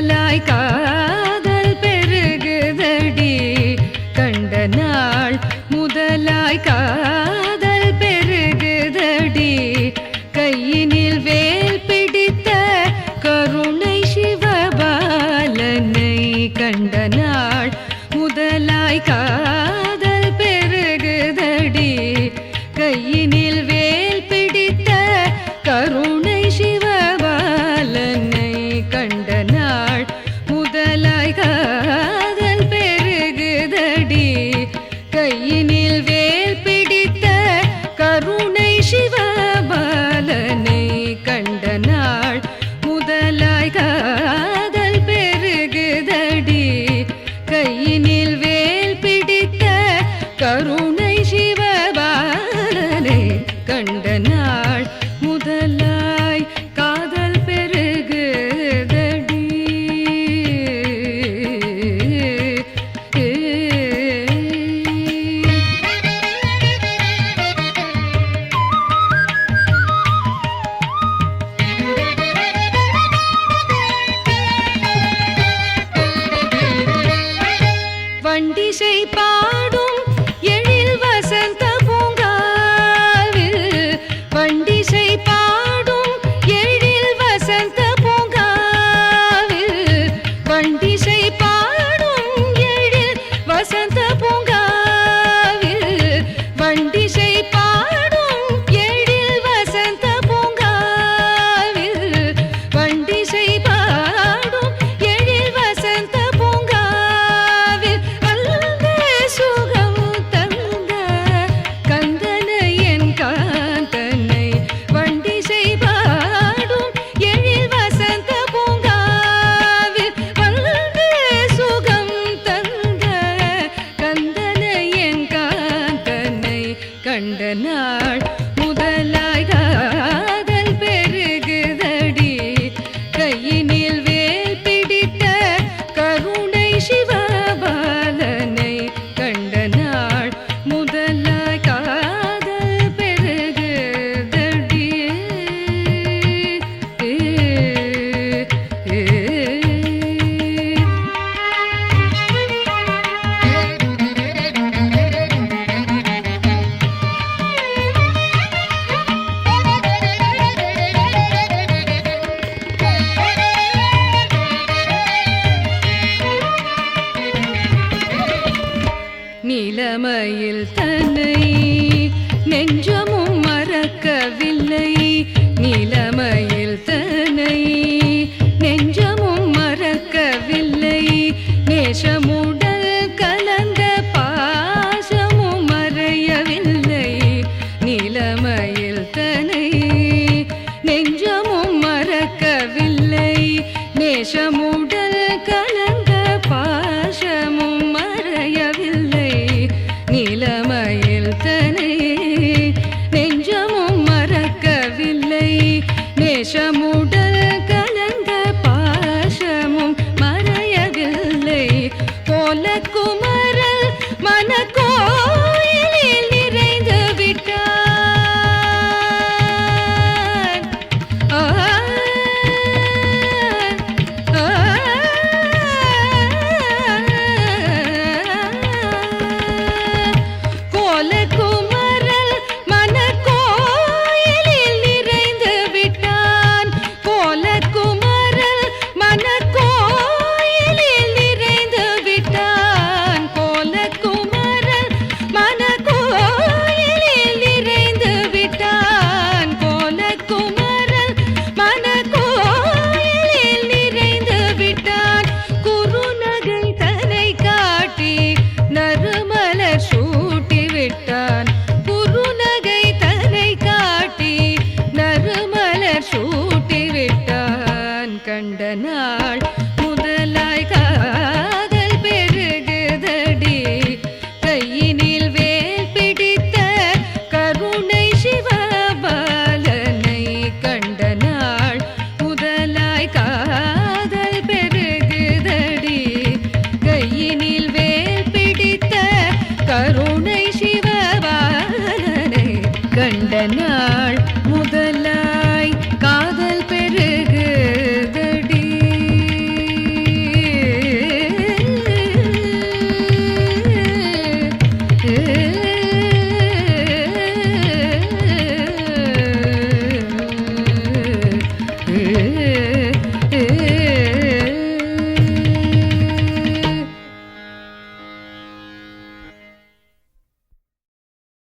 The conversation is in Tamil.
காதலாய் காதல் பெருகுதடி. கண்ட நாள் முதலாய் காதல் பெருகுதடி. கையினில் வேல் பிடித்த கருணை சிவபாலனை கண்ட நாள் முதலாய் காதல் பெருகுதடி. கையினில் கையினே கண்ட நாள். முட caer uh.